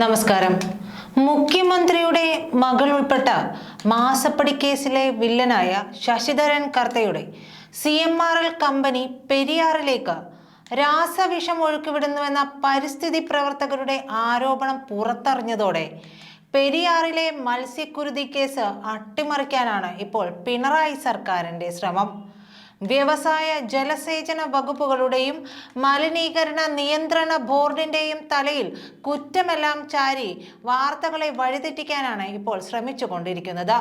നമസ്കാരം. മുഖ്യമന്ത്രിയുടെ മകൾ ഉൾപ്പെട്ട മാസപ്പടി കേസിലെ വില്ലനായ Sasidharan കർത്തയുടെ C M R L company പെരിയാറിലേക്ക് രാസവിഷം ഒഴുക്കിവിടുന്നുവെന്ന പരിസ്ഥിതി പ്രവർത്തകരുടെ ആരോപണം പുറത്തറിഞ്ഞതോടെ പെരിയാറിലെ മത്സ്യക്കുരുതി കേസ് അട്ടിമറിക്കാനാണ് ഇപ്പോൾ പിണറായി സർക്കാരിന്റെ ശ്രമം. വ്യവസായ ജലസേചന വകുപ്പുകളുടെയും മലിനീകരണ നിയന്ത്രണ ബോർഡിന്റെയും തലയിൽ കുറ്റമെല്ലാം ചാരി വാർത്തകളെ വഴിതെറ്റിക്കാനാണ് ഇപ്പോൾ ശ്രമിച്ചുകൊണ്ടിരിക്കുന്നത്.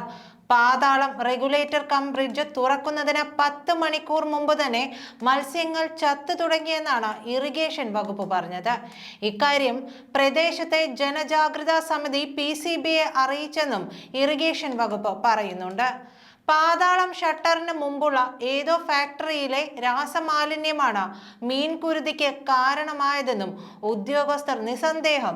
പാതാളം റെഗുലേറ്റർ കം ബ്രിഡ്ജ് തുറക്കുന്നതിന് പത്ത് മണിക്കൂർ മുമ്പ് തന്നെ മത്സ്യങ്ങൾ ചത്തു തുടങ്ങിയെന്നാണ് ഇറിഗേഷൻ വകുപ്പ് പറഞ്ഞത്. ഇക്കാര്യം പ്രദേശത്തെ ജനജാഗ്രതാ സമിതി പി അറിയിച്ചെന്നും ഇറിഗേഷൻ വകുപ്പ് പറയുന്നുണ്ട്. പാതാളം ഷട്ടറിന് മുമ്പുള്ള ഏതോ ഫാക്ടറിയിലെ രാസമാലിന്യമാണ് മീൻകുരുതിക്ക് കാരണമായതെന്നും ഉദ്യോഗസ്ഥർ നിസ്സന്ദേഹം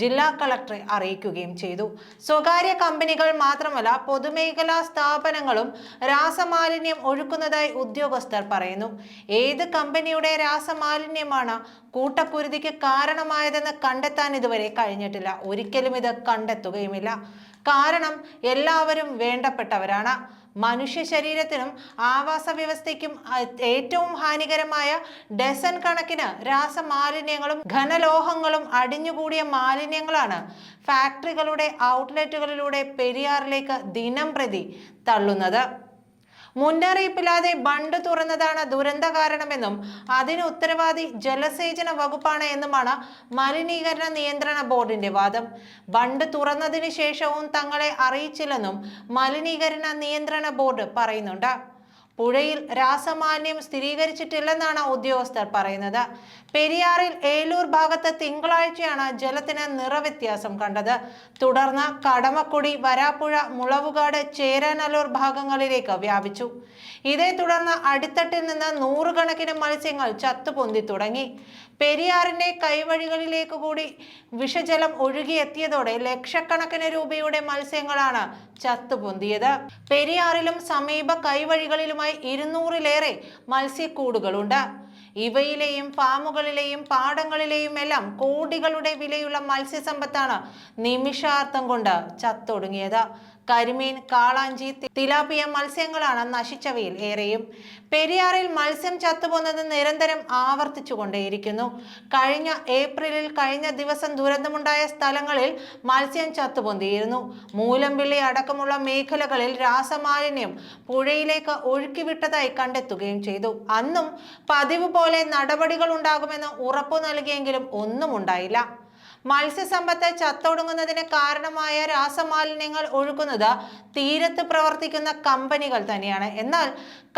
ജില്ലാ കളക്ടറെ അറിയിക്കുകയും ചെയ്തു. സ്വകാര്യ കമ്പനികൾ മാത്രമല്ല പൊതുമേഖലാ സ്ഥാപനങ്ങളും രാസമാലിന്യം ഒഴുക്കുന്നതായി ഉദ്യോഗസ്ഥർ പറയുന്നു. ഏത് കമ്പനിയുടെ രാസമാലിന്യമാണ് കൂട്ടക്കുരുതിക്ക് കാരണമായതെന്ന് കണ്ടെത്താൻ ഇതുവരെ കഴിഞ്ഞിട്ടില്ല. ഒരിക്കലും ഇത് കണ്ടെത്തുകയുമില്ല. കാരണം എല്ലാവരും വേണ്ടപ്പെട്ടവരാണ്. മനുഷ്യ ശരീരത്തിനും ആവാസ വ്യവസ്ഥയ്ക്കും ഏറ്റവും ഹാനികരമായ ഡസൻ കണക്കിന് രാസമാലിന്യങ്ങളും ഘനലോഹങ്ങളും അടിഞ്ഞുകൂടിയ മാലിന്യങ്ങളാണ് ഫാക്ടറികളുടെ ഔട്ട്ലെറ്റുകളിലൂടെ പെരിയാറിലേക്ക് ദിനം പ്രതി തള്ളുന്നത്. മുന്നറിയിപ്പില്ലാതെ ബണ്ട് തുറന്നതാണ് ദുരന്ത കാരണമെന്നും അതിന് ഉത്തരവാദി ജലസേചന വകുപ്പാണ് എന്നുമാണ് മലിനീകരണ നിയന്ത്രണ ബോർഡിന്റെ വാദം. ബണ്ട് തുറന്നതിന് ശേഷവും തങ്ങളെ അറിയിച്ചില്ലെന്നും മലിനീകരണ നിയന്ത്രണ ബോർഡ് പറയുന്നുണ്ട്. പുഴയിൽ രാസമാന്യം സ്ഥിരീകരിച്ചിട്ടില്ലെന്നാണ് ഉദ്യോഗസ്ഥർ പറയുന്നത്. പെരിയാറിൽ ഏലൂർ ഭാഗത്ത് തിങ്കളാഴ്ചയാണ് ജലത്തിന് നിറവ്യത്യാസം കണ്ടത്. തുടർന്ന് കടമക്കുടി വരാപ്പുഴ മുളവുകാട് ചേരാനല്ലൂർ ഭാഗങ്ങളിലേക്ക് വ്യാപിച്ചു. ഇതേ തുടർന്ന് അടിത്തട്ടിൽ നിന്ന് നൂറുകണക്കിന് മത്സ്യങ്ങൾ ചത്തുപൊന്തി തുടങ്ങി. പെരിയാറിന്റെ കൈവഴികളിലേക്ക് കൂടി വിഷജലം ഒഴുകിയെത്തിയതോടെ ലക്ഷക്കണക്കിന് രൂപയുടെ മത്സ്യങ്ങളാണ് ചത്തുപൊന്തിയത്. പെരിയാറിലും സമീപ കൈവഴികളിലുമായി ഇരുന്നൂറിലേറെ മത്സ്യക്കൂടുകളുണ്ട്. ഇവയിലെയും ഫാമുകളിലെയും പാടങ്ങളിലെയും എല്ലാം കോടികളുടെ വിലയുള്ള മത്സ്യസമ്പത്താണ് നിമിഷാർത്ഥം കൊണ്ട് ചത്തൊടുങ്ങിയത്. കരിമീൻ കാളാഞ്ചി തിലാപ്പിയ മത്സ്യങ്ങളാണ് നശിച്ചവയിൽ ഏറെയും. പെരിയാറിൽ മത്സ്യം ചത്തുപോകുന്നത് നിരന്തരം ആവർത്തിച്ചുകൊണ്ടേയിരിക്കുന്നു. കഴിഞ്ഞ ഏപ്രിലിൽ കഴിഞ്ഞ ദിവസം ദുരന്തമുണ്ടായ സ്ഥലങ്ങളിൽ മത്സ്യം ചത്തുപൊന്തിയിരുന്നു. മൂലമ്പിള്ളി അടക്കമുള്ള മേഖലകളിൽ രാസമാലിന്യം പുഴയിലേക്ക് ഒഴുക്കിവിട്ടതായി കണ്ടെത്തുകയും ചെയ്തു. അന്നും പതിവ് പോലെ നടപടികൾ ഉണ്ടാകുമെന്ന് ഉറപ്പു നൽകിയെങ്കിലും ഒന്നും ഉണ്ടായില്ല. മത്സ്യസമ്പത്ത് ചത്തൊടുങ്ങുന്നതിന് കാരണമായ രാസമാലിന്യങ്ങൾ ഒഴുക്കുന്നത് തീരത്ത് പ്രവർത്തിക്കുന്ന കമ്പനികൾ തന്നെയാണ്. എന്നാൽ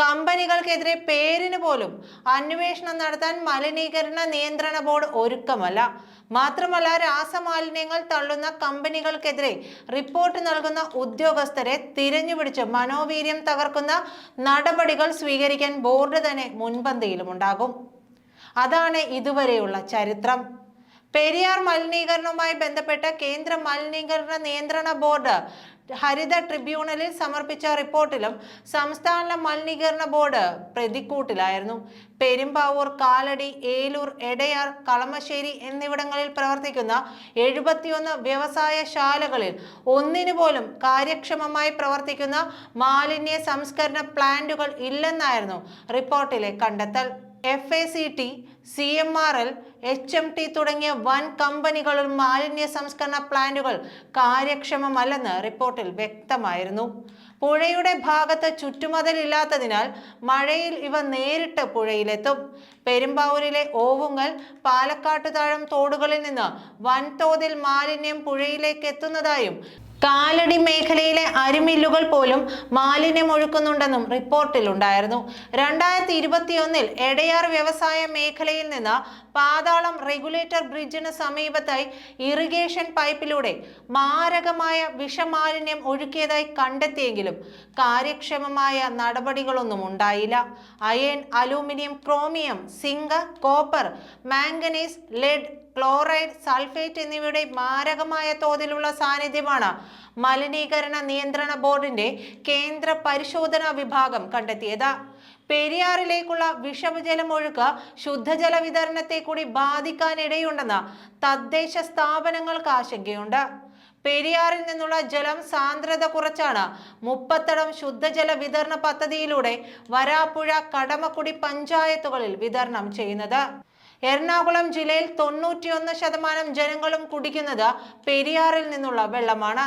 കമ്പനികൾക്കെതിരെ പേരിന് പോലും അന്വേഷണം നടത്താൻ മലിനീകരണ നിയന്ത്രണ ബോർഡ് ഒരുക്കമല്ല. മാത്രമല്ല രാസമാലിന്യങ്ങൾ തള്ളുന്ന കമ്പനികൾക്കെതിരെ റിപ്പോർട്ട് നൽകുന്ന ഉദ്യോഗസ്ഥരെ തിരഞ്ഞുപിടിച്ച് മനോവീര്യം തകർക്കുന്ന നടപടികൾ സ്വീകരിക്കാൻ ബോർഡ് തന്നെ മുൻപന്തിയിലുമുണ്ടാകും. അതാണ് ഇതുവരെയുള്ള ചരിത്രം. പെരിയാർ മലിനീകരണവുമായി ബന്ധപ്പെട്ട് കേന്ദ്ര മലിനീകരണ നിയന്ത്രണ ബോർഡ് ഹരിത ട്രിബ്യൂണലിൽ സമർപ്പിച്ച റിപ്പോർട്ടിലും സംസ്ഥാന മലിനീകരണ ബോർഡ് പ്രതിക്കൂട്ടിലായിരുന്നു. പെരുമ്പാവൂർ കാലടി ഏലൂർ എടയാർ കളമശ്ശേരി എന്നിവിടങ്ങളിൽ പ്രവർത്തിക്കുന്ന എഴുപത്തിയൊന്ന് വ്യവസായ ശാലകളിൽ ഒന്നിനു പോലും കാര്യക്ഷമമായി പ്രവർത്തിക്കുന്ന മാലിന്യ സംസ്കരണ പ്ലാന്റുകൾ ഇല്ലെന്നായിരുന്നു റിപ്പോർട്ടിലെ കണ്ടെത്തൽ. F A C T C M R L H M T തുടങ്ങിയ വൻ കമ്പനികളിൽ മാലിന്യ സംസ്കരണ പ്ലാന്റുകൾ കാര്യക്ഷമമല്ലെന്ന് റിപ്പോർട്ടിൽ വ്യക്തമായിരുന്നു. പുഴയുടെ ഭാഗത്ത് ചുറ്റുമതിലില്ലാത്തതിനാൽ മഴയിൽ ഇവ നേരിട്ട് പുഴയിലെത്തും. പെരുമ്പാവൂരിലെ ഓവുങ്ങൽ പാലക്കാട്ടുതാഴം തോടുകളിൽ നിന്ന് വൻതോതിൽ മാലിന്യം പുഴയിലേക്ക് എത്തുന്നതായും കാലടി മേഖലയിലെ അരിമില്ലുകൾ പോലും മാലിന്യം ഒഴുക്കുന്നുണ്ടെന്നും റിപ്പോർട്ടിലുണ്ടായിരുന്നു രണ്ടായിരത്തി ഇരുപത്തിയൊന്നിൽ എടയാർ വ്യവസായ മേഖലയിൽ നിന്ന് പാതാളം റെഗുലേറ്റർ ബ്രിഡ്ജിന് സമീപത്തായി ഇറിഗേഷൻ പൈപ്പിലൂടെ മാരകമായ വിഷമാലിന്യം ഒഴുക്കിയതായി കണ്ടെത്തിയെങ്കിലും കാര്യക്ഷമമായ നടപടികളൊന്നും ഉണ്ടായില്ല. Iron aluminium chromium zinc copper manganese lead chloride sulphate എന്നിവയുടെ മാരകമായ തോതിലുള്ള സാന്നിധ്യമാണ് മലിനീകരണ നിയന്ത്രണ ബോർഡിന്റെ കേന്ദ്ര പരിശോധനാ വിഭാഗം കണ്ടെത്തിയത്. പെരിയാറിലേക്കുള്ള വിഷമജലം ഒഴുക്ക് ശുദ്ധജല വിതരണത്തെ കൂടി ബാധിക്കാനിടയുണ്ടെന്ന് തദ്ദേശ സ്ഥാപനങ്ങൾക്ക് ആശങ്കയുണ്ട്. പെരിയാറിൽ നിന്നുള്ള ജലം സാന്ദ്രത കുറച്ചാണ്. മുപ്പത്തടം ശുദ്ധജല വിതരണ പദ്ധതിയിലൂടെ വരാപ്പുഴ കടമക്കുടി പഞ്ചായത്തുകളിൽ വിതരണം ചെയ്യുന്നത്. എറണാകുളം ജില്ലയിൽ തൊണ്ണൂറ്റിയൊന്ന് ശതമാനം ജനങ്ങളും കുടിക്കുന്നത് പെരിയാറിൽ നിന്നുള്ള വെള്ളമാണ്.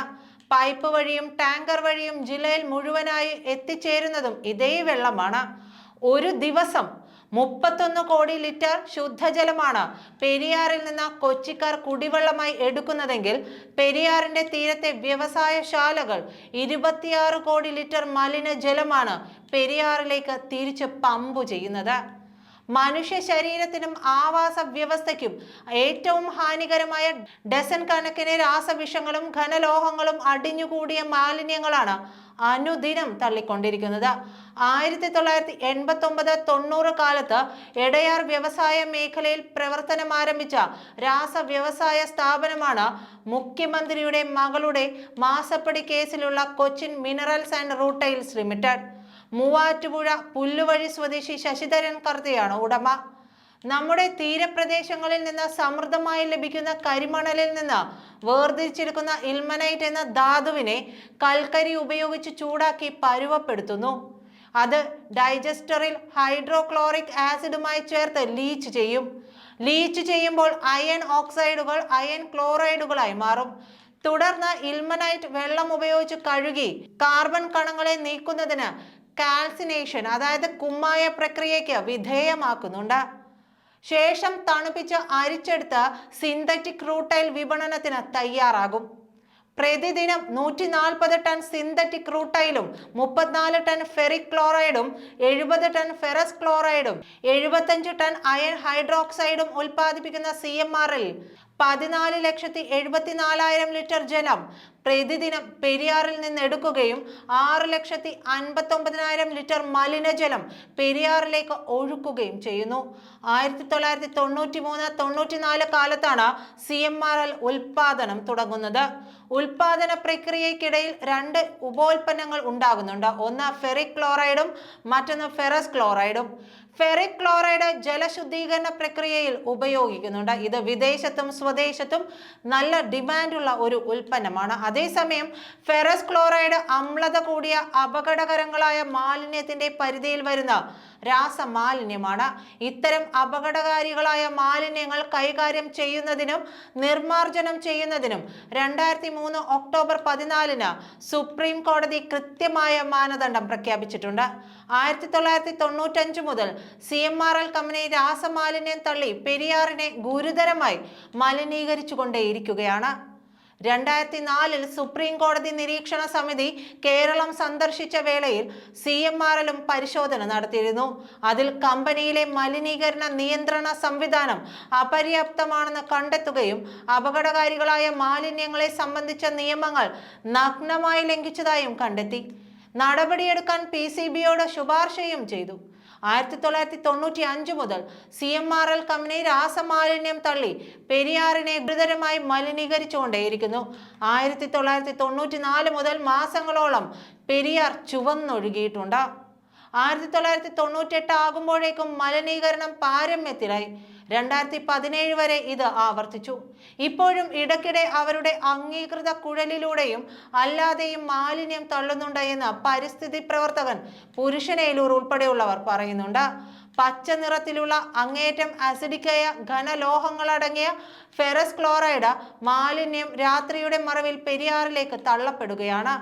പൈപ്പ് വഴിയും ടാങ്കർ വഴിയും ജില്ലയിൽ മുഴുവനായി എത്തിച്ചേരുന്നതും ഇതേ വെള്ളമാണ്. ഒരു ദിവസം മുപ്പത്തൊന്ന് കോടി ലിറ്റർ ശുദ്ധജലമാണ് പെരിയാറിൽ നിന്ന് കൊച്ചിക്കാർ കുടിവെള്ളമായി എടുക്കുന്നതെങ്കിൽ പെരിയാറിന്റെ തീരത്തെ വ്യവസായശാലകൾ ഇരുപത്തിയാറ് കോടി ലിറ്റർ മലിനജലമാണ് പെരിയാറിലേക്ക് തിരിച്ച് പമ്പു ചെയ്യുന്നത്. മനുഷ്യ ശരീരത്തിനും ആവാസ വ്യവസ്ഥയ്ക്കും ഏറ്റവും ഹാനികരമായ ഡസൻ കണക്കിന് രാസവിഷങ്ങളും ഘനലോഹങ്ങളും അടിഞ്ഞുകൂടിയ മാലിന്യങ്ങളാണ് അനുദിനം തള്ളിക്കൊണ്ടിരിക്കുന്നത്. ആയിരത്തി തൊള്ളായിരത്തി എൺപത്തി ഒമ്പത് തൊണ്ണൂറ് കാലത്ത് എടയാർ വ്യവസായ മേഖലയിൽ പ്രവർത്തനം ആരംഭിച്ച രാസ വ്യവസായ സ്ഥാപനമാണ് മുഖ്യമന്ത്രിയുടെ മകളുടെ മാസപ്പടി കേസിലുള്ള Cochin minerals and rutiles limited. Muvattupuzha Pulluvazhi സ്വദേശി ശശിധരൻ കർത്തയാണ് ഉടമ. നമ്മുടെ തീരപ്രദേശങ്ങളിൽ നിന്ന് സമൃദ്ധമായി ലഭിക്കുന്ന കരിമണലിൽ നിന്ന് വേർതിരിച്ചെടുക്കുന്ന ഇൽമനൈറ്റ് എന്ന ധാതുവിനെ കൽക്കരി ഉപയോഗിച്ച് ചൂടാക്കി പരുവപ്പെടുത്തുന്നു. അത് ഡൈജസ്റ്ററിൽ ഹൈഡ്രോക്ലോറിക് ആസിഡുമായി ചേർത്ത് ലീച്ച് ചെയ്യും. ലീച്ച് ചെയ്യുമ്പോൾ അയൺ ഓക്സൈഡുകൾ അയൺ ക്ലോറൈഡുകളായി മാറും. തുടർന്ന് ഇൽമനൈറ്റ് വെള്ളം ഉപയോഗിച്ച് കഴുകി കാർബൺ കണങ്ങളെ നീക്കുന്നതിന് കാൽസിനേഷൻ അതായത് കുമ്മായ പ്രക്രിയയ്ക്ക് വിധേയമാക്കുന്നുണ്ട്. ശേഷം തണുപ്പിച്ച് അരിച്ചെടുത്ത സിന്തറ്റിക് റൂട്ടൈൽ വിപണനത്തിന് തയ്യാറാകും. പ്രതിദിനം നൂറ്റി നാൽപ്പത് ടൺ സിന്തറ്റിക് റൂട്ടൈലും മുപ്പത്തിനാല് ടൺ ഫെറിക് ക്ലോറൈഡും എഴുപത് ടൺ ഫെറസ് ക്ലോറൈഡും എഴുപത്തഞ്ച് ടൺ അയൺ ഹൈഡ്രോക്സൈഡും ഉൽപ്പാദിപ്പിക്കുന്ന സി എം ആർ എൽ പതിനാല് ലക്ഷത്തി എഴുപത്തിനാലായിരം ലിറ്റർ ജലം പ്രതിദിനം പെരിയാറിൽ നിന്ന് എടുക്കുകയും ആറ് ലക്ഷത്തി അൻപത്തി ഒമ്പതിനായിരം ലിറ്റർ മലിനജലം പെരിയാറിലേക്ക് ഒഴുക്കുകയും ചെയ്യുന്നു. ആയിരത്തി തൊള്ളായിരത്തി തൊണ്ണൂറ്റി മൂന്ന് തൊണ്ണൂറ്റിനാല് കാലത്താണ് സി എം ആർ എൽ ഉൽപാദനം തുടങ്ങുന്നത്. ഉൽപാദന പ്രക്രിയയ്ക്കിടയിൽ രണ്ട് ഉപോൽപ്പന്നങ്ങൾ ഉണ്ടാകുന്നുണ്ട്. ഒന്ന് ഫെറിക് ക്ലോറൈഡും മറ്റൊന്ന് ഫെറസ് ക്ലോറൈഡും ഫെറിക് ക്ലോറൈഡ് ജലശുദ്ധീകരണ പ്രക്രിയയിൽ ഉപയോഗിക്കുന്നുണ്ട്. ഇത് വിദേശത്തും സ്വദേശത്തും നല്ല ഡിമാൻഡുള്ള ഒരു ഉൽപ്പന്നമാണ്. അതേസമയം ഫെറസ് ക്ലോറൈഡ് അമ്ലത കൂടിയ അപകടകരങ്ങളായ മാലിന്യത്തിന്റെ പരിധിയിൽ വരുന്ന രാസമാലിന്യമാണ്. ഇത്തരം അപകടകാരികളായ മാലിന്യങ്ങൾ കൈകാര്യം ചെയ്യുന്നതിനും നിർമ്മാർജനം ചെയ്യുന്നതിനും രണ്ടായിരത്തി മൂന്ന് ഒക്ടോബർ പതിനാലിന് സുപ്രീം കോടതി കൃത്യമായ മാനദണ്ഡം പ്രഖ്യാപിച്ചിട്ടുണ്ട്. ആയിരത്തി തൊള്ളായിരത്തി തൊണ്ണൂറ്റഞ്ച് മുതൽ C M R L company രാസമാലിന്യം തള്ളി പെരിയാറിനെ ഗുരുതരമായി മലിനീകരിച്ചു മലിനീകരിച്ചുകൊണ്ടേയിരിക്കുകയാണ്. രണ്ടായിരത്തി നാലിൽ സുപ്രീം കോടതി നിരീക്ഷണ സമിതി കേരളം സന്ദർശിച്ച വേളയിൽ സി എം ആർ എല്ലും പരിശോധന നടത്തിയിരുന്നു. അതിൽ കമ്പനിയിലെ മലിനീകരണ നിയന്ത്രണ സംവിധാനം അപര്യാപ്തമാണെന്ന് കണ്ടെത്തുകയും അപകടകാരികളായ മാലിന്യങ്ങളെ സംബന്ധിച്ച നിയമങ്ങൾ നഗ്നമായി ലംഘിച്ചതായും കണ്ടെത്തി. നടപടിയെടുക്കാൻ പി സി ബിയോട് ശുപാർശയും ചെയ്തു. ആയിരത്തി തൊള്ളായിരത്തി തൊണ്ണൂറ്റി അഞ്ച് മുതൽ C M R L company രാസമാലിന്യം തള്ളി പെരിയാറിനെ ഗുരുതരമായി മലിനീകരിച്ചുകൊണ്ടേയിരിക്കുന്നു. ആയിരത്തി തൊള്ളായിരത്തി തൊണ്ണൂറ്റി നാല് മുതൽ മാസങ്ങളോളം പെരിയാർ ചുവന്നൊഴുകിയിട്ടുണ്ട്. ആയിരത്തി തൊള്ളായിരത്തി തൊണ്ണൂറ്റെട്ട് ആകുമ്പോഴേക്കും മലിനീകരണം പാരമ്യത്തിലായി. രണ്ടായിരത്തി പതിനേഴ് വരെ ഇത് ആവർത്തിച്ചു. ഇപ്പോഴും ഇടയ്ക്കിടെ അവരുടെ അംഗീകൃത കുഴലിലൂടെയും അല്ലാതെയും മാലിന്യം തള്ളുന്നുണ്ട് എന്ന് പരിസ്ഥിതി പ്രവർത്തകൻ പുരുഷനേലൂർ ഉൾപ്പെടെയുള്ളവർ പറയുന്നുണ്ട്. പച്ച നിറത്തിലുള്ള അങ്ങേറ്റം അസിഡിക്കായ ഘനലോഹങ്ങളടങ്ങിയ ഫെറസ് ക്ലോറൈഡ് മാലിന്യം രാത്രിയുടെ മറവിൽ പെരിയാറിലേക്ക് തള്ളപ്പെടുകയാണ്.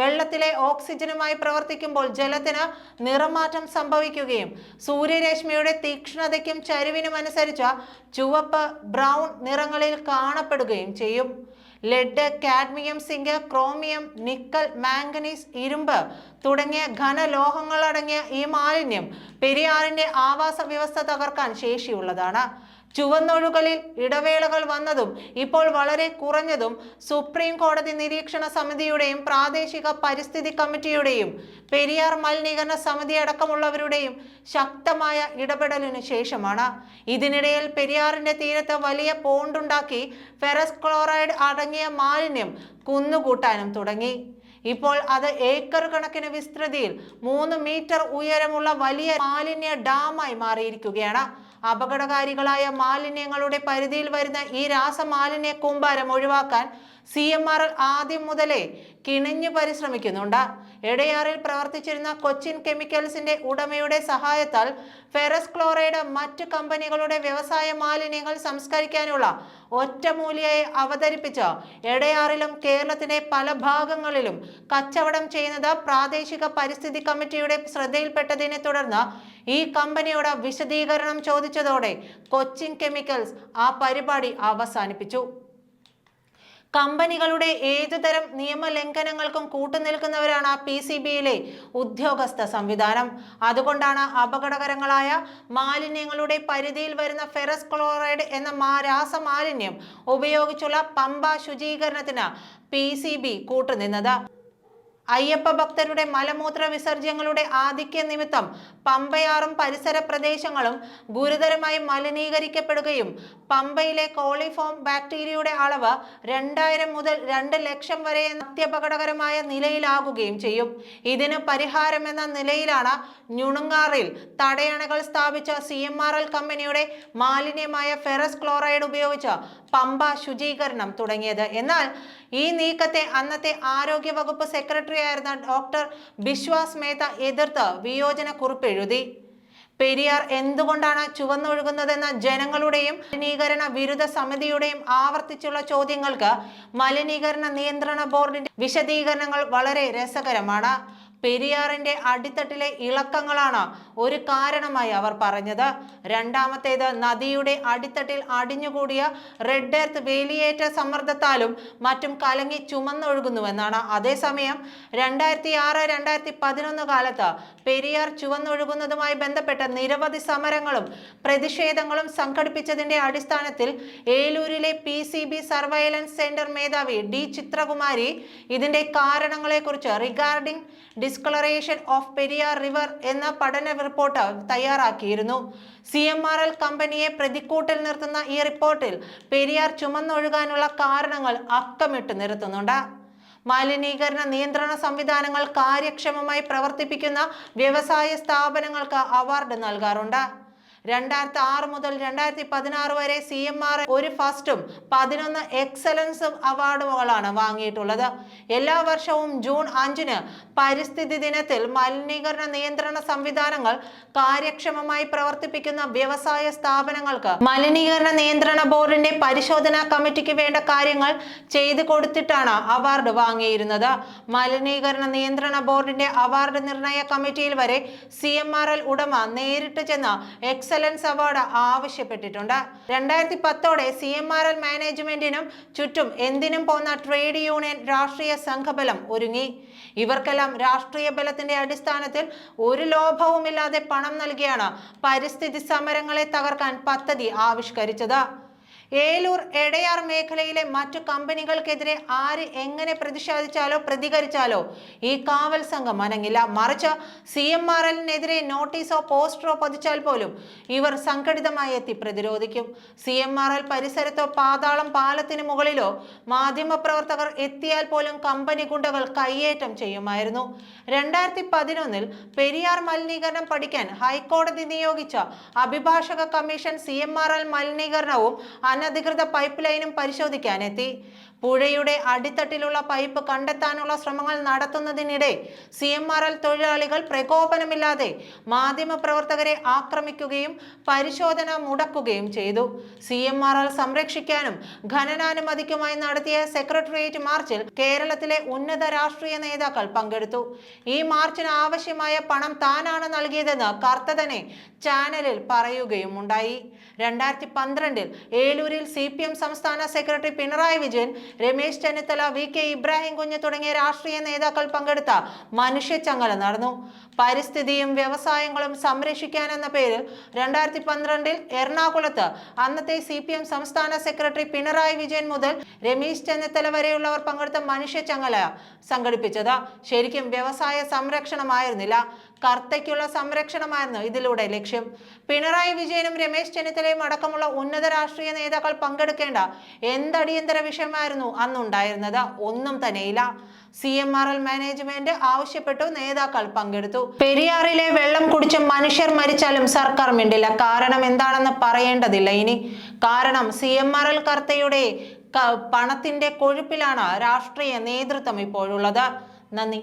വെള്ളത്തിലെ ഓക്സിജനുമായി പ്രവർത്തിക്കുമ്പോൾ ജലത്തിന് നിറമാറ്റം സംഭവിക്കുകയും സൂര്യരശ്മിയുടെ തീക്ഷ്ണതയ്ക്കും ചരിവിനും അനുസരിച്ച് ചുവപ്പ് ബ്രൗൺ നിറങ്ങളിൽ കാണപ്പെടുകയും ചെയ്യും. Lead cadmium zinc chromium nickel manganese ഇരുമ്പ് തുടങ്ങിയ ഘനലോഹങ്ങളടങ്ങിയ ഈ മാലിന്യം പെരിയാറിന്റെ ആവാസ വ്യവസ്ഥ തകർക്കാൻ ശേഷിയുള്ളതാണ്. ചുവന്നൊഴുകലിൽ ഇടവേളകൾ വന്നതും ഇപ്പോൾ വളരെ കുറഞ്ഞതും സുപ്രീം കോടതി നിരീക്ഷണ സമിതിയുടെയും പ്രാദേശിക പരിസ്ഥിതി കമ്മിറ്റിയുടെയും പെരിയാർ മലിനീകരണ സമിതി അടക്കമുള്ളവരുടെയും ശക്തമായ ഇടപെടലിനു ശേഷമാണ്. ഇതിനിടയിൽ പെരിയാറിന്റെ തീരത്ത് വലിയ പോണ്ടുണ്ടാക്കി ഫെറസ് ക്ലോറൈഡ് അടങ്ങിയ മാലിന്യം കുന്നുകൂട്ടാനും തുടങ്ങി. ഇപ്പോൾ അത് ഏക്കർ കണക്കിന് വിസ്തൃതിയിൽ മൂന്ന് മീറ്റർ ഉയരമുള്ള വലിയ മാലിന്യ ഡാമായി മാറിയിരിക്കുകയാണ്. അപകടകാരികളായ മാലിന്യങ്ങളുടെ പരിധിയിൽ വരുന്ന ഈ രാസമാലിന്യ കൂമ്പാരം ഒഴിവാക്കാൻ സി എം ആർ എൽ ആദ്യം മുതലേ കിണിഞ്ഞു പരിശ്രമിക്കുന്നുണ്ട്. എടയാറിൽ പ്രവർത്തിച്ചിരുന്ന കൊച്ചിൻ കെമിക്കൽസിന്റെ ഉടമയുടെ സഹായത്താൽ ഫെറസ് ക്ലോറൈഡ് മറ്റ് കമ്പനികളുടെ വ്യവസായ മാലിന്യങ്ങൾ സംസ്കരിക്കാനുള്ള ഒറ്റമൂലിയായി അവതരിപ്പിച്ച് എടയാറിലും കേരളത്തിന്റെ പല ഭാഗങ്ങളിലും കച്ചവടം ചെയ്യുന്നത് പ്രാദേശിക പരിസ്ഥിതി കമ്മിറ്റിയുടെ ശ്രദ്ധയിൽപ്പെട്ടതിനെ തുടർന്ന് ഈ കമ്പനിയോട് വിശദീകരണം ചോദിച്ചതോടെ കൊച്ചിൻ കെമിക്കൽസ് ആ പരിപാടി അവസാനിപ്പിച്ചു. കമ്പനികളുടെ ഏതുതരം നിയമലംഘനങ്ങൾക്കും കൂട്ടുനിൽക്കുന്നവരാണ് പി സി ബിയിലെ ഉദ്യോഗസ്ഥ സംവിധാനം. അതുകൊണ്ടാണ് അപകടകരങ്ങളായ മാലിന്യങ്ങളുടെ പരിധിയിൽ വരുന്ന ഫെറസ് ക്ലോറൈഡ് എന്ന രാസമാലിന്യം ഉപയോഗിച്ചുള്ള പമ്പ ശുചീകരണത്തിന് പി സി ബി കൂട്ടുനിന്നത്. അയ്യപ്പ ഭക്തരുടെ മലമൂത്ര വിസർജ്യങ്ങളുടെ ആധിക്യ നിമിത്തം പമ്പയാറും പരിസര പ്രദേശങ്ങളും ഗുരുതരമായി മലിനീകരിക്കപ്പെടുകയും പമ്പയിലെ കോളിഫോം ബാക്ടീരിയയുടെ അളവ് രണ്ടായിരം മുതൽ രണ്ട് ലക്ഷം വരെ അത്യപകടകരമായ നിലയിലാകുകയും ചെയ്യും. ഇതിന് പരിഹാരമെന്ന നിലയിലാണ് ഞുണുങ്ങാറിൽ തടയണകൾ സ്ഥാപിച്ച സി എം ആർ എൽ കമ്പനിയുടെ മാലിന്യമായ ഫെറസ് ക്ലോറൈഡ് ഉപയോഗിച്ച് പമ്പ ശുചീകരണം തുടങ്ങിയത്. എന്നാൽ ഈ നീക്കത്തെ അന്നത്തെ ആരോഗ്യ വകുപ്പ് സെക്രട്ടറി ആയിരുന്ന ഡോക്ടർ ബിശ്വാസ് മേത്ത എതിർത്ത് വിയോജന കുറിപ്പ് എഴുതി. പെരിയാർ എന്തുകൊണ്ടാണ് ചുവന്നൊഴുകുന്നതെന്ന ജനങ്ങളുടെയും മലിനീകരണ വിരുദ്ധ സമിതിയുടെയും ആവർത്തിച്ചുള്ള ചോദ്യങ്ങൾക്ക് മലിനീകരണ നിയന്ത്രണ ബോർഡിന്റെ വിശദീകരണങ്ങൾ വളരെ രസകരമാണ്. പെരിയാറിന്റെ അടിത്തട്ടിലെ ഇളക്കങ്ങളാണ് ഒരു കാരണമായി അവർ പറഞ്ഞത്. രണ്ടാമത്തേത് നദിയുടെ അടിത്തട്ടിൽ അടിഞ്ഞുകൂടിയ റെഡ് എർത്ത് വേലിയേറ്റ സമ്മർദ്ദത്താലും മറ്റും കലങ്ങി ചുമന്നൊഴുകുന്നുവെന്നാണ്. അതേസമയം രണ്ടായിരത്തി ആറ് രണ്ടായിരത്തി പതിനൊന്ന് കാലത്ത് പെരിയാർ ചുവന്നൊഴുകുന്നതുമായി ബന്ധപ്പെട്ട നിരവധി സമരങ്ങളും പ്രതിഷേധങ്ങളും സംഘടിപ്പിച്ചതിന്റെ അടിസ്ഥാനത്തിൽ ഏലൂരിലെ P C B surveillance centre മേധാവി ഡി ചിത്രകുമാരി ഇതിന്റെ കാരണങ്ങളെക്കുറിച്ച് regarding discolouration of Periyar river എന്ന പഠന റിപ്പോർട്ട് തയ്യാറാക്കിയിരുന്നു. സി എം ആർ എൽ കമ്പനിയെ പ്രതിക്കൂട്ടിൽ നിർത്തുന്ന ഈ റിപ്പോർട്ടിൽ പെരിയാർ ചുമന്നൊഴുകാനുള്ള കാരണങ്ങൾ അക്കമിട്ട് നിരത്തുന്നുണ്ട്. മലിനീകരണ നിയന്ത്രണ സംവിധാനങ്ങൾ കാര്യക്ഷമമായി പ്രവർത്തിപ്പിക്കുന്ന വ്യവസായ സ്ഥാപനങ്ങൾക്ക് അവാർഡ് നൽകാറുണ്ട്. രണ്ടായിരത്തി ആറ് മുതൽ രണ്ടായിരത്തി പതിനാറ് വരെ സി എം ആർ ഒരു ഫസ്റ്റും പതിനൊന്ന് എക്സലൻസ് അവാർഡുകളാണ് വാങ്ങിയിട്ടുള്ളത്. എല്ലാ വർഷവും ജൂൺ അഞ്ചിന് പരിസ്ഥിതി ദിനത്തിൽ മലിനീകരണ നിയന്ത്രണ സംവിധാനങ്ങൾ കാര്യക്ഷമമായി പ്രവർത്തിപ്പിക്കുന്ന വ്യവസായ സ്ഥാപനങ്ങൾക്ക് മലിനീകരണ നിയന്ത്രണ ബോർഡിന്റെ പരിശോധനാ കമ്മിറ്റിക്ക് വേണ്ട കാര്യങ്ങൾ ചെയ്തു കൊടുത്തിട്ടാണ് അവാർഡ് വാങ്ങിയിരുന്നത്. മലിനീകരണ നിയന്ത്രണ ബോർഡിന്റെ അവാർഡ് നിർണയ കമ്മിറ്റിയിൽ വരെ സി ഉടമ നേരിട്ട് ചെന്ന് എക്സലൻസ് അവാർഡ് ആവശ്യപ്പെട്ടിട്ടുണ്ട്. രണ്ടായിരത്തി പത്തോടെ സി എം ആർ എൽ മാനേജ്മെന്റിനും ചുറ്റും എന്തിനും പോകുന്ന ട്രേഡ് യൂണിയൻ രാഷ്ട്രീയ സംഘബലം ഒരുങ്ങി. ഇവർക്കെല്ലാം രാഷ്ട്രീയ ബലത്തിന്റെ അടിസ്ഥാനത്തിൽ ഒരു ലോഭവുമില്ലാതെ പണം നൽകിയാണ് പരിസ്ഥിതി സമരങ്ങളെ തകർക്കാൻ പദ്ധതി ആവിഷ്കരിച്ചത്. ഏലൂർ എടയാർ മേഖലയിലെ മറ്റു കമ്പനികൾക്കെതിരെ ആര് എങ്ങനെ പ്രതിഷേധിച്ചാലോ പ്രതികരിച്ചാലോ ഈ കാവൽ സംഘം അനങ്ങില്ല. മറിച്ച് സി എം ആർ എല്ലിനെതിരെ നോട്ടീസോ പോസ്റ്ററോ പതിച്ചാൽ പോലും ഇവർ സംഘടിതമായി എത്തി പ്രതിരോധിക്കും. സി എം ആർ എൽ പരിസരത്തോ പാതാളം പാലത്തിന് മുകളിലോ മാധ്യമപ്രവർത്തകർ എത്തിയാൽ പോലും കമ്പനി ഗുണ്ടകൾ കയ്യേറ്റം ചെയ്യുമായിരുന്നു. രണ്ടായിരത്തി പതിനൊന്നിൽ പെരിയാർ മലിനീകരണം പഠിക്കാൻ ഹൈക്കോടതി നിയോഗിച്ച അഭിഭാഷക commission C M R L മലിനീകരണവും അനധികൃത പൈപ്പ് ലൈനും പരിശോധിക്കാനെത്തി. പുഴയുടെ അടിത്തട്ടിലുള്ള പൈപ്പ് കണ്ടെത്താനുള്ള ശ്രമങ്ങൾ നടത്തുന്നതിനിടെ സി എം ആർ എൽ തൊഴിലാളികൾ പ്രകോപനമില്ലാതെ മാധ്യമപ്രവർത്തകരെ ആക്രമിക്കുകയും പരിശോധന മുടക്കുകയും ചെയ്തു. സി എം ആർ എൽ സംരക്ഷിക്കാനും ഖനനാനുമതിക്കുമായി നടത്തിയ സെക്രട്ടേറിയറ്റ് മാർച്ചിൽ കേരളത്തിലെ ഉന്നത രാഷ്ട്രീയ നേതാക്കൾ പങ്കെടുത്തു. ഈ മാർച്ചിന് ആവശ്യമായ പണം താനാണ് നൽകിയതെന്ന് കർത്തതനെ ചാനലിൽ പറയുകയും ഉണ്ടായി രണ്ടായിരത്തി പന്ത്രണ്ടിൽ ഏലൂരിൽ സി പി എം സംസ്ഥാന secretary Pinarayi Vijayan Ramesh Chennithala V K Ibrahim Kunju തുടങ്ങിയ രാഷ്ട്രീയ നേതാക്കൾ പങ്കെടുത്ത മനുഷ്യച്ചങ്ങല നടന്നു. പരിസ്ഥിതിയും വ്യവസായങ്ങളും സംരക്ഷിക്കാൻ എന്ന പേരിൽ രണ്ടായിരത്തി പന്ത്രണ്ടിൽ എറണാകുളത്ത് അന്നത്തെ സി പി എം സംസ്ഥാന സെക്രട്ടറി പിണറായി വിജയൻ മുതൽ രമേശ് ചെന്നിത്തല വരെയുള്ളവർ പങ്കെടുത്ത മനുഷ്യച്ചങ്ങല സംഘടിപ്പിച്ചത്. ശരിക്കും വ്യവസായ സംരക്ഷണമായിരുന്നില്ല. കർത്തയ്ക്കുള്ള സംരക്ഷണമായിരുന്നു ഇതിലൂടെ ലക്ഷ്യം. പിണറായി വിജയനും രമേശ് ചെന്നിത്തലയും അടക്കമുള്ള ഉന്നത രാഷ്ട്രീയ നേതാക്കൾ പങ്കെടുക്കേണ്ട എന്തടിയന്തര വിഷയമായിരുന്നു അന്നുണ്ടായിരുന്നത്? ഒന്നും തന്നെയില്ല. C M R L management ആവശ്യപ്പെട്ടു നേതാക്കൾ പങ്കെടുത്തു. പെരിയാറിലെ വെള്ളം കുടിച്ച് മനുഷ്യർ മരിച്ചാലും സർക്കാർ മിണ്ടില്ല. കാരണം എന്താണെന്ന് പറയേണ്ടതില്ല ഇനി. കാരണം സി എം ആർ എൽ കർത്തയുടെ പണത്തിന്റെ കൊഴുപ്പിലാണ് രാഷ്ട്രീയ നേതൃത്വം ഇപ്പോഴുള്ളത്. നന്ദി.